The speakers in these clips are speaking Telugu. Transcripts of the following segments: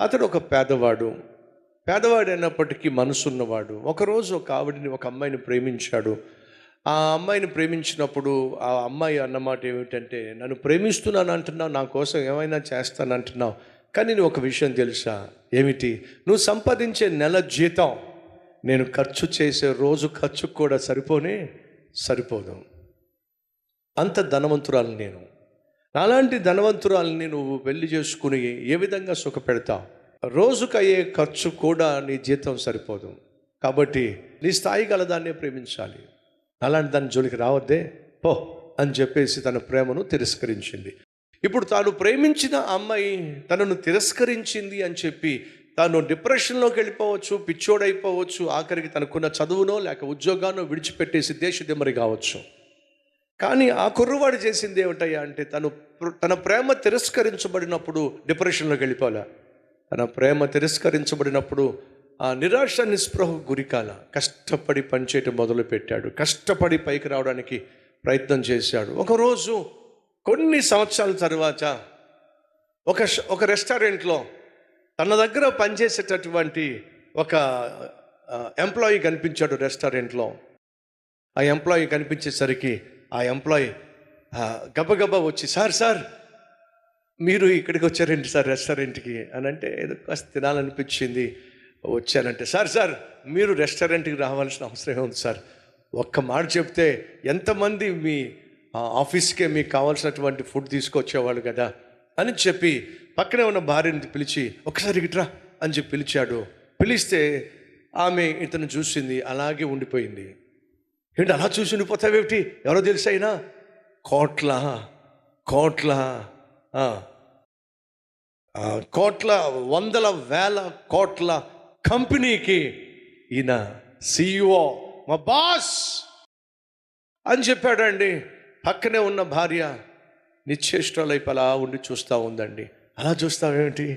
అతడు ఒక పేదవాడు. పేదవాడు అయినప్పటికీ మనసున్నవాడు. ఒకరోజు ఒక ఆవిడని ఒక అమ్మాయిని ప్రేమించాడు. ఆ అమ్మాయిని ప్రేమించినప్పుడు ఆ అమ్మాయి అన్నమాట ఏమిటంటే నన్ను ప్రేమిస్తున్నాను అంటున్నావు నా కోసం ఏమైనా చేస్తాను అంటున్నావు. కానీ నువ్వు ఒక విషయం తెలుసా? ఏమిటి? నువ్వు సంపాదించే నెల జీతం నేను ఖర్చు చేసే రోజు ఖర్చు కూడా సరిపోనే సరిపోదు. అంత ధనవంతురాలు నేను. అలాంటి ధనవంతురాలని నువ్వు పెళ్ళి చేసుకుని ఏ విధంగా సుఖపెడతావు? రోజుకు అయ్యే ఖర్చు కూడా నీ జీతం సరిపోదు. కాబట్టి నీ స్థాయి గలదాన్నే ప్రేమించాలి. అలాంటి దాని జోలికి రావద్దే. పో అని చెప్పేసి తన ప్రేమను తిరస్కరించింది. ఇప్పుడు తాను ప్రేమించిన అమ్మాయి తనను తిరస్కరించింది అని చెప్పి తాను డిప్రెషన్లోకి వెళ్ళిపోవచ్చు పిచ్చోడైపోవచ్చు ఆఖరికి తనకున్న చదువునో లేక ఉద్యోగానో విడిచిపెట్టేసి దేశదిమ్మరి కావచ్చు. కానీ ఆ కుర్రవాడు చేసింది ఏమిటయ్యా అంటే తను తన ప్రేమ తిరస్కరించబడినప్పుడు డిప్రెషన్లోకి వెళ్ళిపోలే తన ప్రేమ తిరస్కరించబడినప్పుడు ఆ నిరాశ నిస్పృహ గురికాల. కష్టపడి పనిచేయటం మొదలుపెట్టాడు. కష్టపడి పైకి రావడానికి ప్రయత్నం చేశాడు. ఒకరోజు కొన్ని సంవత్సరాల తర్వాత ఒక ఒక రెస్టారెంట్లో తన దగ్గర పనిచేసేటటువంటి ఒక ఎంప్లాయీ కనిపించాడు రెస్టారెంట్లో. ఆ ఎంప్లాయీ కనిపించేసరికి ఆ ఎంప్లాయీ గబగబా వచ్చి సార్ సార్ మీరు ఇక్కడికి వచ్చారండి సార్ రెస్టారెంట్కి? అని అంటే ఏదో కాస్త తినాలనిపించింది వచ్చానంటే సార్ సార్ మీరు రెస్టారెంట్కి రావాల్సిన అవసరం ఉంది సార్. ఒక్క మాట చెప్తే ఎంతమంది మీ ఆఫీస్కే మీకు కావాల్సినటువంటి ఫుడ్ తీసుకొచ్చేవాళ్ళు కదా? అని చెప్పి పక్కనే ఉన్న భార్యని పిలిచి ఒకసారి ఇట్రా అని చెప్పి పిలిచాడు. పిలిస్తే ఆమె ఇతను చూసింది అలాగే ఉండిపోయింది. ఏంటి అలా చూసి ఉండిపోతావేమిటి? ఎవరో తెలుసు అయినా కోట్ల కోట్ల కోట్ల వందల వేల కోట్ల కంపెనీకి ఈయన సిఇఓ మా బాస్ అని చెప్పాడండి. పక్కనే ఉన్న భార్య నిశ్చేష్టాలైపు అలా ఉండి చూస్తూ ఉందండి. అలా చూస్తావేమిటి?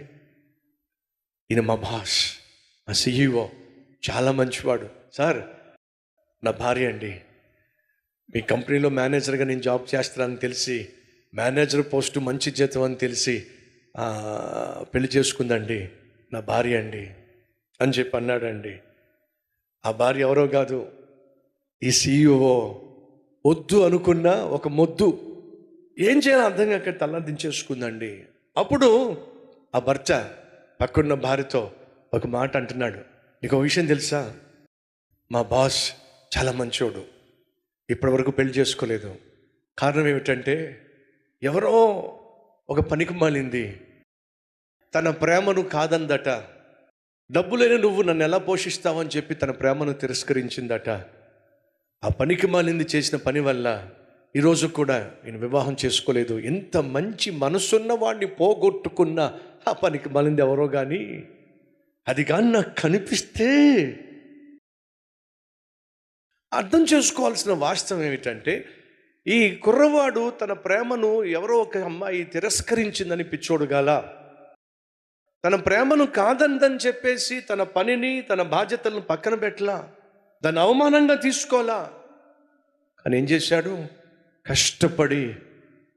ఈయన మా బాస్ మా సిఇఓ చాలా మంచివాడు. సార్ నా భార్య అండి. మీ కంపెనీలో మేనేజర్గా నేను జాబ్ చేస్తానని తెలిసి మేనేజర్ పోస్టు మంచి జీతం అని తెలిసి పెళ్ళి చేసుకుందండి. నా భార్య అండి అని చెప్పి అన్నాడండి. ఆ భార్య ఎవరో కాదు ఈ సీఈఓ. వద్దు అనుకున్న ఒక మొద్దు. ఏం చేయాలో అర్థం కాక తల్లదించేసుకుందండి అప్పుడు ఆ భర్త పక్కన్న భార్యతో ఒక మాట అంటున్నాడు. నీకు ఒక విషయం తెలుసా? మా బాస్ చాలా మంచోడు. ఇప్పటివరకు పెళ్ళి చేసుకోలేదు. కారణం ఏమిటంటే ఎవరో ఒక పనికి మాలింది. తన ప్రేమను కాదందట. డబ్బు లేని నువ్వు నన్ను ఎలా పోషిస్తావని చెప్పి తన ప్రేమను తిరస్కరించిందట. ఆ పనికి మాలింది చేసిన పని వల్ల ఈరోజు కూడా నేను వివాహం చేసుకోలేదు. ఎంత మంచి మనసున్న వాడిని పోగొట్టుకున్న ఆ పనికి మాలింది ఎవరో కానీ అది కానీ నాకు కనిపిస్తే అర్థం చేసుకోవాల్సిన వాస్తవం ఏమిటంటే ఈ కుర్రవాడు తన ప్రేమను ఎవరో ఒక అమ్మాయి తిరస్కరించిందని పిచ్చోడు గాల. తన ప్రేమను కాదందని చెప్పేసి తన పనిని తన బాధ్యతలను పక్కన పెట్టలా. దాన్ని అవమానంగా తీసుకోవాలా కానీ ఏం చేశాడు? కష్టపడి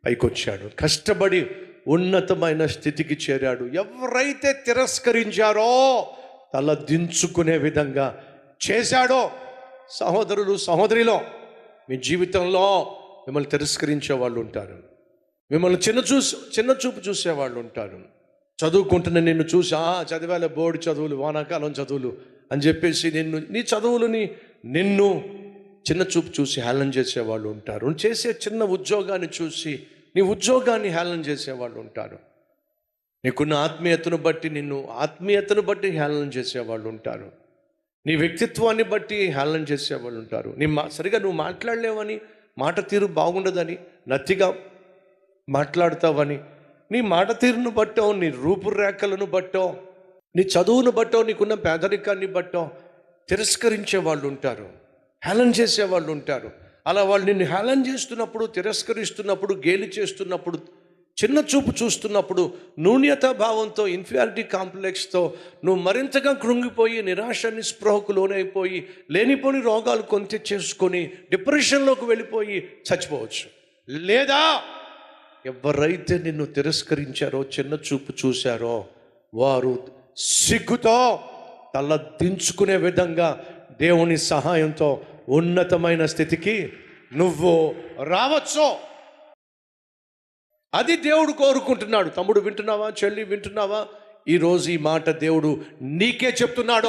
పైకొచ్చాడు. కష్టపడి ఉన్నతమైన స్థితికి చేరాడు. ఎవరైతే తిరస్కరించారో తల దించుకునే విధంగా చేశాడో సహోదరులు సహోదరిలో మీ జీవితంలో మిమ్మల్ని తిరస్కరించే వాళ్ళు ఉంటారు. మిమ్మల్ని చిన్న చూసి చిన్న చూపు చూసే వాళ్ళు ఉంటారు. చదువుకుంటున్న నిన్ను చూసి ఆ చదివాలే బోర్డు చదువులు వానాకాలం చదువులు అని చెప్పేసి నిన్ను నీ చదువులని నిన్ను చిన్న చూపు చూసి హేళన చేసేవాళ్ళు ఉంటారు. చేసే చిన్న ఉద్యోగాన్ని చూసి నీ ఉద్యోగాన్ని హేళన చేసేవాళ్ళు ఉంటారు. నీకున్న ఆత్మీయతను బట్టి నిన్ను ఆత్మీయతను బట్టి హేళన చేసేవాళ్ళు ఉంటారు. నీ వ్యక్తిత్వాన్ని బట్టి హేళన చేసేవాళ్ళు ఉంటారు. నీ మా సరిగా నువ్వు మాట్లాడలేవని మాట తీరు బాగుండదని నత్తిగా మాట్లాడతావని నీ మాట తీరును బట్టో నీ రూపురేఖలను బట్టో నీ చదువును బట్టో నీకున్న పేదరికాన్ని బట్టో తిరస్కరించే వాళ్ళు ఉంటారు. హేళన చేసే వాళ్ళు ఉంటారు. అలా వాళ్ళు నిన్ను హేళన చేస్తున్నప్పుడు తిరస్కరిస్తున్నప్పుడు గేలి చేస్తున్నప్పుడు చిన్న చూపు చూస్తున్నప్పుడు నూన్యత భావంతో ఇన్ఫియారిటీ కాంప్లెక్స్తో నువ్వు మరింతగా కృంగిపోయి నిరాశ నిస్పృహకు లోనైపోయి లేనిపోని రోగాలు కొంత చేసుకొని డిప్రెషన్లోకి వెళ్ళిపోయి చచ్చిపోవచ్చు. లేదా ఎవరైతే నిన్ను తిరస్కరించారో చిన్న చూపు చూశారో వారు సిగ్గుతో తల దించుకునే విధంగా దేవుని సహాయంతో ఉన్నతమైన స్థితికి నువ్వు రావచ్చు. అది దేవుడు కోరుకుంటున్నాడు. తమ్ముడు వింటున్నావా? చెల్లి వింటున్నావా? ఈరోజు ఈ మాట దేవుడు నీకే చెప్తున్నాడో.